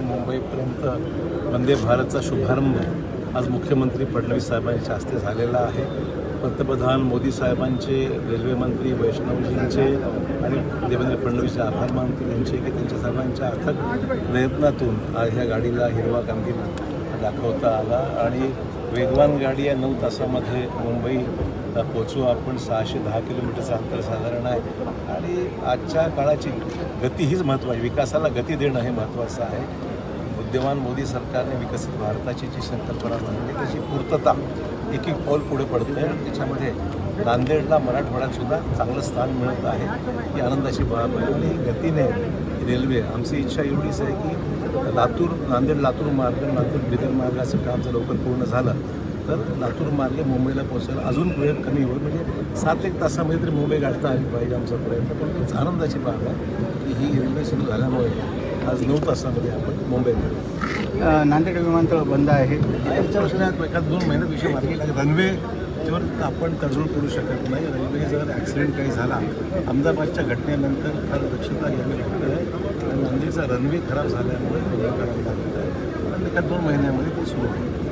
मुंबईपर्यंत वंदे भारतचा शुभारंभ आज मुख्यमंत्री फडणवीस साहेबांच्या हस्ते झालेला आहे. पंतप्रधान मोदी साहेबांचे रेल्वेमंत्री वैष्णवजींचे आणि देवेंद्र फडणवीसचे आभार मानतील यांचे की त्यांच्या सर्वांच्या अथक प्रयत्नातून आज ह्या गाडीला हिरवा कांदी दाखवता आला. आणि वेगवान गाडी या नऊ तासामध्ये मुंबई पोचू आपण सहाशे दहा किलोमीटरचं अंतर साधारण आहे. आणि आजच्या काळाची गती हीच महत्त्वाची विकासाला गती देणं हे महत्त्वाचं आहे. बुद्धिमान मोदी सरकारने विकसित भारताची जी संकल्पना बनवली त्याची पूर्तता एक एक पाऊल पुढे पडतं आहे आणि त्याच्यामध्ये नांदेडला मराठवाड्यात सुद्धा चांगलं स्थान मिळत आहे. ही आनंदाची बाब आहे. आणि गतीने रेल्वे आमची इच्छा एवढीच आहे की लातूर नांदेड लातूर मार्ग लातूर बिदर मार्गाचं काम जर लवकर पूर्ण झालं तर लातूर मार्गे मुंबईला पोचायला अजून वेळ कमी होईल. म्हणजे सात एक तासामध्ये तरी मुंबई गाठता आली पाहिजे आमचा प्रयत्न. पण खूप आनंदाची बाब आहे की ही रेल्वे सुरू झाल्यामुळे आज नऊ तासामध्ये आपण मुंबईत अ, नांदेड विमानतळ बंद आहे. पुढच्या वर्षात एखाद दोन महिन्यात विषय मार्गी रनवे वर आपण तडजोड करू शकत नाही. रेल्वे जर ॲक्सिडेंट काही झाला अहमदाबादच्या घटनेनंतर फार दक्षता घ्यावी लागते आहे. आणि नांदेडचा रनवे खराब झाल्यामुळे करावं लागत आहे. एखाद दोन महिन्यामध्ये ते सुरू होईल.